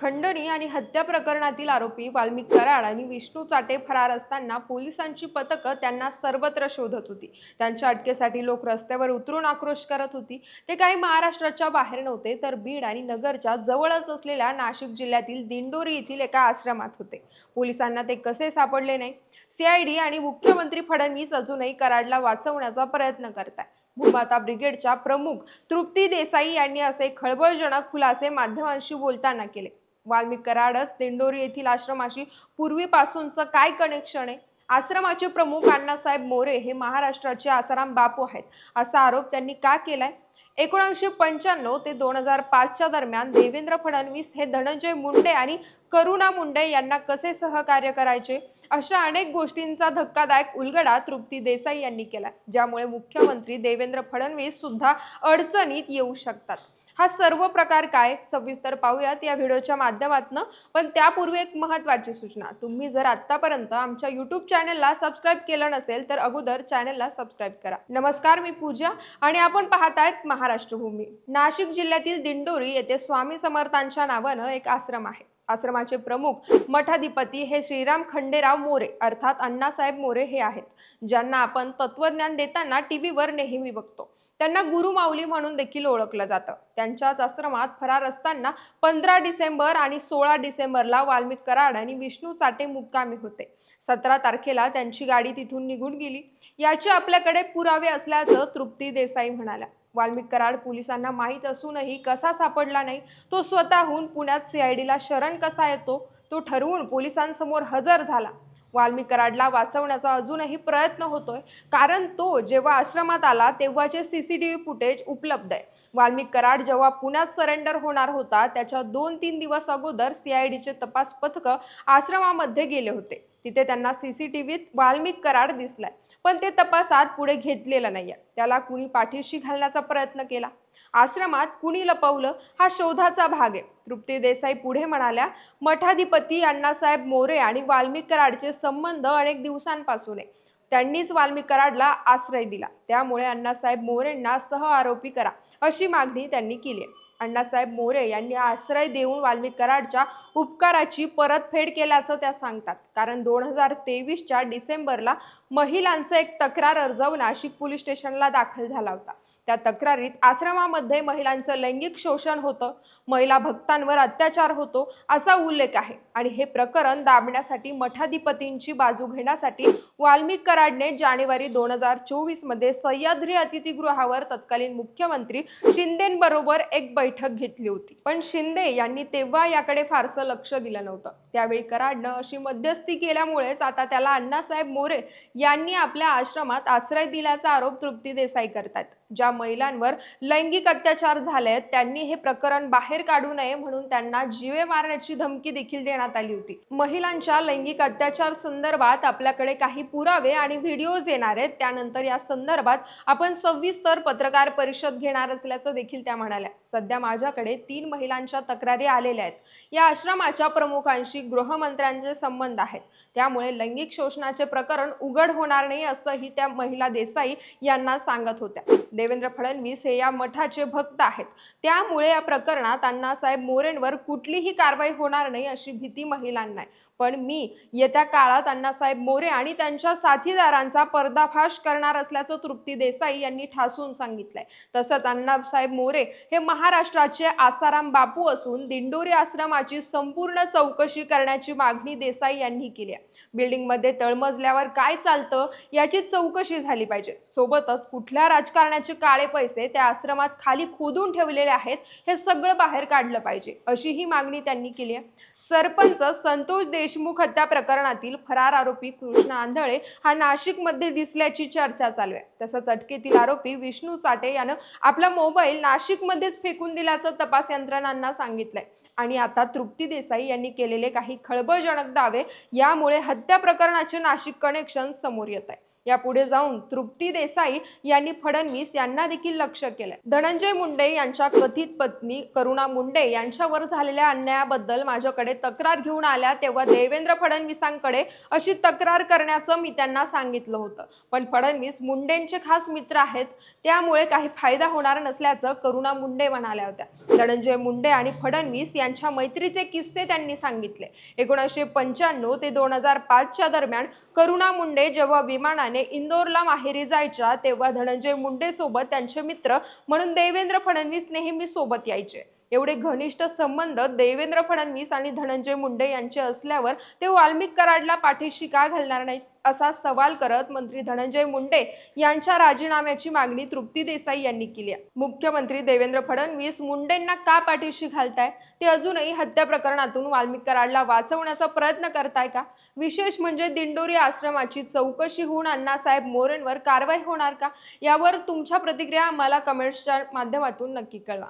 खंडणी आणि हत्या प्रकरणातील आरोपी वाल्मिक कराड आणि विष्णू चाटे फरार असताना पोलिसांची पथकं त्यांना सर्वत्र शोधत होती. त्यांच्या अटकेसाठी लोक रस्त्यावर उतरून आक्रोश करत होती. ते काही महाराष्ट्राच्या बाहेर नव्हते तर बीड आणि नगरच्या जवळच असलेल्या नाशिक जिल्ह्यातील दिंडोरी येथील एका आश्रमात होते. पोलिसांना ते कसे सापडले नाही? सीआयडी आणि मुख्यमंत्री फडणवीस अजूनही कराडला वाचवण्याचा प्रयत्न करताय. भूमाता ब्रिगेडच्या प्रमुख तृप्ती देसाई यांनी असे खळबळजनक खुलासे माध्यमांशी बोलताना केले. वाल्मिक कराडस दिंडोरी येथील आश्रमाशी पूर्वीपासूनचं काय कनेक्शन आहे? आश्रमाचे प्रमुख अण्णासाहेब मोरे हे महाराष्ट्राचे आसाराम बापू आहेत असा आरोप त्यांनी का केलाय? एकोणीसशे पंच्याण्णव ते दोन हजार पाचच्या दरम्यान देवेंद्र फडणवीस हे धनंजय मुंडे आणि करुणा मुंडे यांना कसे सहकार्य करायचे? अशा अनेक गोष्टींचा धक्कादायक उलगडा तृप्ती देसाई यांनी केला ज्यामुळे मुख्यमंत्री देवेंद्र फडणवीस सुद्धा अडचणीत येऊ शकतात. हा सर्व प्रकार काय सविस्तर पाहूयात या व्हिडिओच्या माध्यमातून. पण त्यापूर्वी एक महत्त्वाची सूचना. तुम्ही जर आत्तापर्यंत आमच्या यूट्यूब चॅनलला सबस्क्राईब केलं नसेल तर अगोदर चॅनलला सबस्क्राईब करा. नमस्कार मी पूजा आणि आपण पाहत आहेत महाराष्ट्रभूमी. नाशिक जिल्ह्यातील दिंडोरी येथे स्वामी समर्थांच्या नावानं एक आश्रम आहे. आश्रमाचे प्रमुख मठाधिपती हे श्रीराम खंडेराव मोरे अर्थात अण्णासाहेब मोरे हे आहेत ज्यांना आपण तत्वज्ञान देताना टीव्हीवर नेहमी बघतो. त्यांना गुरु माऊली म्हणून देखील ओळखलं जातं. त्यांच्याच आश्रमात फरार असताना पंधरा डिसेंबर आणि सोळा डिसेंबरला वाल्मिक कराड आणि विष्णू चाटे मुक्कामी होते. सतरा तारखेला त्यांची गाडी तिथून निघून गेली. याचे आपल्याकडे पुरावे असल्याचं तृप्ती देसाई म्हणाल्या. वाल्मिक कराड पोलिसांना माहीत असूनही कसा सापडला नाही तो स्वतःहून पुण्यात सीआयडीला शरण कसा येतो तो ठरवून पोलिसांसमोर हजर झाला. वाल्मिक कराडला वाचवण्याचा अजूनही प्रयत्न होतोय. कारण तो जेव्हा आश्रमात आला तेव्हाचे व्ही फुटेज उपलब्ध आहे. वाल्मिक कराड जेव्हा पुण्यात सरेंडर होणार होता त्याच्या दोन तीन दिवस अगोदर सीआयडीचे तपास पथक आश्रमामध्ये गेले होते. तिथे त्यांना सी सी टी व्हीत वाल्मिक कराड दिसलाय. पण ते तपासात पुढे घेतलेलं नाहीये. त्याला कुणी पाठीशी घालण्याचा प्रयत्न केला. आश्रमात कुणी लपवलं हा शोधाचा भाग आहे. तृप्ती देसाई पुढे म्हणाल्या मठाधिपती अण्णासाहेब मोरे आणि वाल्मिक कराडचे संबंध अनेक दिवसांपासून आहे. त्यांनीच वाल्मिक कराडला आश्रय दिला. त्यामुळे अण्णासाहेब मोरेंना सह आरोपी करा अशी मागणी त्यांनी केली आहे. अण्णासाहेब मोरे यांनी आश्रय देऊन वाल्मिक कराडच्या उपकाराची परतफेड केल्याचं त्या सांगतात. कारण दोन हजार तेवीसच्या डिसेंबरला महिलांचा एक तक्रार अर्ज नाशिक पोलीस स्टेशनला दाखल झाला होता. त्या तक्रारीत आश्रमामध्ये महिलांचं लैंगिक शोषण होतं महिला भक्तांवर अत्याचार होतो असा उल्लेख आहे. आणि हे प्रकरण दाबण्यासाठी मठाधिपतींची बाजू घेण्यासाठी वाल्मिक कराडने जानेवारी दोन हजार चोवीसमध्ये सह्याद्री अतिथीगृहावर तत्कालीन मुख्यमंत्री शिंदेंबरोबर एक बैठक घेतली होती. पण शिंदे यांनी तेव्हा याकडे फारसं लक्ष दिलं नव्हतं. त्यावेळी कराडनं अशी मध्यस्थी केल्यामुळेच आता त्याला अण्णासाहेब मोरे यांनी आपल्या आश्रमात आश्रय दिल्याचा आरोप तृप्ती देसाई करतात ज्या महिलांवर लैंगिक अत्याचार झाले त्यांनी हे प्रकरण बाहेर काढू नये म्हणून त्यांना जीवे मारण्याची धमकी देखील देण्यात आली होती. महिलांच्या लैंगिक अत्याचार संदर्भात आपल्याकडे काही पुरावे आणि व्हिडिओज येणार आहेत. त्यानंतर या संदर्भात आपण सविस्तर पत्रकार परिषद घेणार असल्याचं देखील त्या म्हणाल्या. सध्या माझ्याकडे तीन महिलांच्या तक्रारी आलेल्या आहेत. या आश्रमाच्या प्रमुखांशी गृहमंत्र्यांचे संबंध आहेत. त्यामुळे लैंगिक शोषणाचे प्रकरण उघड होणार नाही असंही त्या महिला देसाई यांना सांगत होत्या. देवेंद्र फडणवीस हे या मठाचे भक्त आहेत. त्यामुळे या प्रकरणात अण्णासाहेब मोरेंवर कुठलीही कारवाई होणार नाही अशी भीती महिलांना आहे. पण मी येत्या काळात अण्णासाहेब मोरे आणि त्यांच्या साथीदारांचा पर्दाफाश करणार असल्याचं तृप्ती देसाई यांनी ठासून सांगितलंय. तसंच अण्णासाहेब मोरे हे महाराष्ट्र महाराष्ट्राचे आसाराम बापू असून दिंडोरी आश्रमाची संपूर्ण चौकशी करण्याची मागणी देसाई यांनी केली आहे. बिल्डिंगमध्ये तळमजल्यावर काय चालतं याची चौकशी झाली पाहिजे. सोबतच कुठल्या राजकारणाचे काळे पैसे त्या आश्रमात खाली खोदून ठेवलेले आहेत हे सगळं बाहेर काढलं पाहिजे अशी ही मागणी त्यांनी केली आहे. सरपंच संतोष देशमुख हत्या प्रकरणातील फरार आरोपी कृष्ण आंधळे हा नाशिकमध्ये दिसल्याची चर्चा चालू आहे. तसंच अटकेतील आरोपी विष्णू चाटे यानं आपला मोबाईल नाशिकमध्येच फेकून दिल्याचं तपास यंत्रणांना सांगितलंय. आणि आता तृप्ती देसाई यांनी केलेले काही खळबळजनक दावे यामुळे हत्या प्रकरणाचे नाशिक कनेक्शन समोर येत आहे. यापुढे जाऊन तृप्ती देसाई यांनी फडणवीस यांना देखील लक्ष केलंय. धनंजय मुंडे यांच्या कथित पत्नी करुणा मुंडे यांच्यावर झालेल्या अन्यायाबद्दल माझ्याकडे तक्रार घेऊन आल्या तेव्हा देवेंद्र फडणवीसांकडे अशी तक्रार करण्याचं मी त्यांना सांगितलं होतं. पण फडणवीस मुंडेंचे खास मित्र आहेत त्यामुळे काही फायदा होणार नसल्याचं करुणा मुंडे म्हणाल्या होत्या. धनंजय मुंडे आणि फडणवीस यांच्या मैत्रीचे किस्से त्यांनी सांगितले. एकोणीसशे पंच्याण्णव ते दोन हजार पाचच्या दरम्यान करुणा मुंडे जेव्हा विमानाने इंदोरला माहेरी जायच्या तेव्हा धनंजय मुंडे सोबत त्यांचे मित्र म्हणून देवेंद्र फडणवीस नेहमी सोबत यायचे. एवढे घनिष्ठ संबंध देवेंद्र फडणवीस आणि धनंजय मुंडे यांचे असल्यावर ते वाल्मिक कराडला पाठीशी का घालणार नाहीत असा सवाल करत मंत्री धनंजय मुंडे यांच्या राजीनाम्याची मागणी तृप्ती देसाई यांनी केली आहे. मुख्यमंत्री देवेंद्र फडणवीस मुंडेंना का पाठीशी घालताय? ते अजूनही हत्या प्रकरणातून वाल्मिक कराडला वाचवण्याचा प्रयत्न करताय का? विशेष म्हणजे दिंडोरी आश्रमाची चौकशी होऊन अण्णासाहेब मोरेंवर कारवाई होणार का? यावर तुमच्या प्रतिक्रिया मला कमेंट्सच्या माध्यमातून नक्की कळवा.